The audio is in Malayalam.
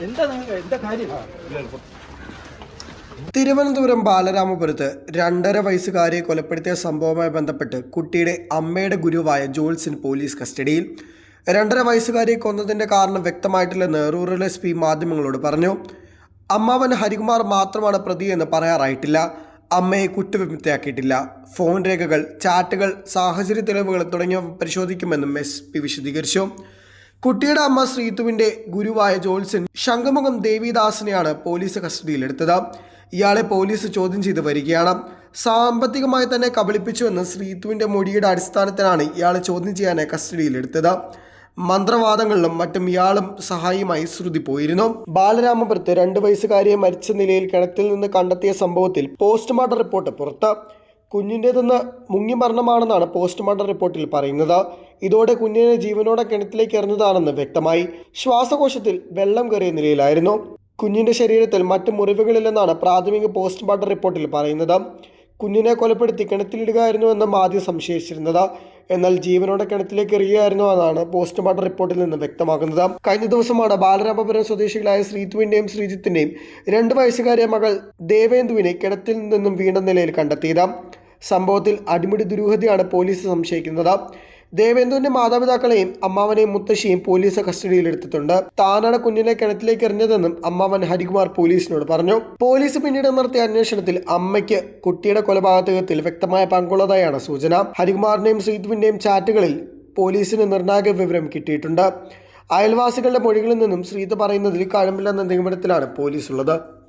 എന്താ എന്താ കാര്യം? തിരുവനന്തപുരം ബാലരാമപുരത്ത് രണ്ടര വയസ്സുകാരെ കൊലപ്പെടുത്തിയ സംഭവവുമായി ബന്ധപ്പെട്ട് കുട്ടിയുടെ അമ്മയുടെ ഗുരുവായ ജോൾസിൻ പോലീസ് കസ്റ്റഡിയിൽ. രണ്ടര വയസ്സുകാരെ കൊന്നതിന്റെ കാരണം വ്യക്തമായിട്ടില്ലെന്ന് റൂറൽ എസ് പി മാധ്യമങ്ങളോട് പറഞ്ഞു. അമ്മാവൻ ഹരികുമാർ മാത്രമാണ് പ്രതിയെന്ന് പറയാറായിട്ടില്ല. അമ്മയെ കുറ്റവിമുക്തയാക്കിയിട്ടില്ല. ഫോൺ രേഖകൾ ചാറ്റുകൾ സാഹചര്യ തെളിവുകൾ തുടങ്ങിയവ പരിശോധിക്കുമെന്നും എസ് പി വിശദീകരിച്ചു. കുട്ടിയുടെ അമ്മ ശ്രീതുവിന്റെ ഗുരുവായ ജോത്സ്യൻ ശംഖുമുഖം ദേവിദാസിനെയാണ് പോലീസ് കസ്റ്റഡിയിലെടുത്തത്. ഇയാളെ പോലീസ് ചോദ്യം ചെയ്ത് വരികയാണ്. സാമ്പത്തികമായി തന്നെ കബളിപ്പിച്ചുവെന്ന് ശ്രീതുവിന്റെ മൊഴിയുടെ അടിസ്ഥാനത്തിലാണ് ഇയാളെ ചോദ്യം ചെയ്യാൻ കസ്റ്റഡിയിലെടുത്തത്. മന്ത്രവാദങ്ങളിലും മറ്റും ഇയാളും സഹായിയുമായി ശ്രുതി പോയിരുന്നു. ബാലരാമപുരത്ത് രണ്ട് വയസ്സുകാരിയെ മരിച്ച നിലയിൽ കിണറ്റിൽ നിന്ന് കണ്ടെത്തിയ സംഭവത്തിൽ പോസ്റ്റ്മോർട്ടം റിപ്പോർട്ട് പുറത്ത്. കുഞ്ഞിന്റേതെന്ന് മുങ്ങി മരണമാണെന്നാണ് പോസ്റ്റ്മോർട്ടം റിപ്പോർട്ടിൽ പറയുന്നത്. ഇതോടെ കുഞ്ഞിനെ ജീവനോടെ കിണറ്റിലേക്ക് എറിഞ്ഞതാണെന്ന് വ്യക്തമായി. ശ്വാസകോശത്തിൽ വെള്ളം കയറിയ നിലയിലായിരുന്നു. കുഞ്ഞിന്റെ ശരീരത്തിൽ മറ്റ് മുറിവുകളില്ലെന്നാണ് പ്രാഥമിക പോസ്റ്റ്മോർട്ടം റിപ്പോർട്ടിൽ പറയുന്നത്. കുഞ്ഞിനെ കൊലപ്പെടുത്തി കിണറ്റിലിടുകയായിരുന്നുവെന്നും ആദ്യം സംശയിച്ചിരുന്നത്. എന്നാൽ ജീവനോടെ കിണറ്റിലേക്ക് എറിയുകയായിരുന്നു എന്നാണ് പോസ്റ്റ്മോർട്ടം റിപ്പോർട്ടിൽ നിന്ന് വ്യക്തമാക്കുന്നത് കഴിഞ്ഞ ദിവസമാണ് ബാലരാമപുരം സ്വദേശികളായ ശ്രീതുവിന്റെയും ശ്രീജിത്തിന്റെയും രണ്ട് വയസ്സുകാരിയ മകൾ ദേവേന്ദുവിനെ കിണറ്റിൽ നിന്നും വീണ നിലയിൽ കണ്ടെത്തിയത്. സംഭവത്തിൽ അടിമുടി ദുരൂഹതയാണ് പോലീസ് സംശയിക്കുന്നത്. ദേവേന്ദുവിന്റെ മാതാപിതാക്കളെയും അമ്മാവനെയും മുത്തശ്ശിയും പോലീസ് കസ്റ്റഡിയിലെടുത്തിട്ടുണ്ട് താനാണ് കുഞ്ഞിനെ കിണറ്റിലേക്ക് എറിഞ്ഞതെന്നും അമ്മാവൻ ഹരികുമാർ പോലീസിനോട് പറഞ്ഞു. പോലീസ് പിന്നീട് നടത്തിയ അന്വേഷണത്തിൽ അമ്മയ്ക്ക് കുട്ടിയുടെ കൊലപാതകത്തിൽ വ്യക്തമായ പങ്കുള്ളതായാണ് സൂചന. ഹരികുമാറിന്റെയും ശ്രീതുവിന്റെയും ചാറ്റുകളിൽ പോലീസിന് നിർണായക വിവരം കിട്ടിയിട്ടുണ്ട്. അയൽവാസികളുടെ മൊഴികളിൽ നിന്നും ശ്രീത് പറയുന്നതിൽ കഴമ്പില്ലെന്ന നിഗമനത്തിലാണ് പോലീസ് ഉള്ളത്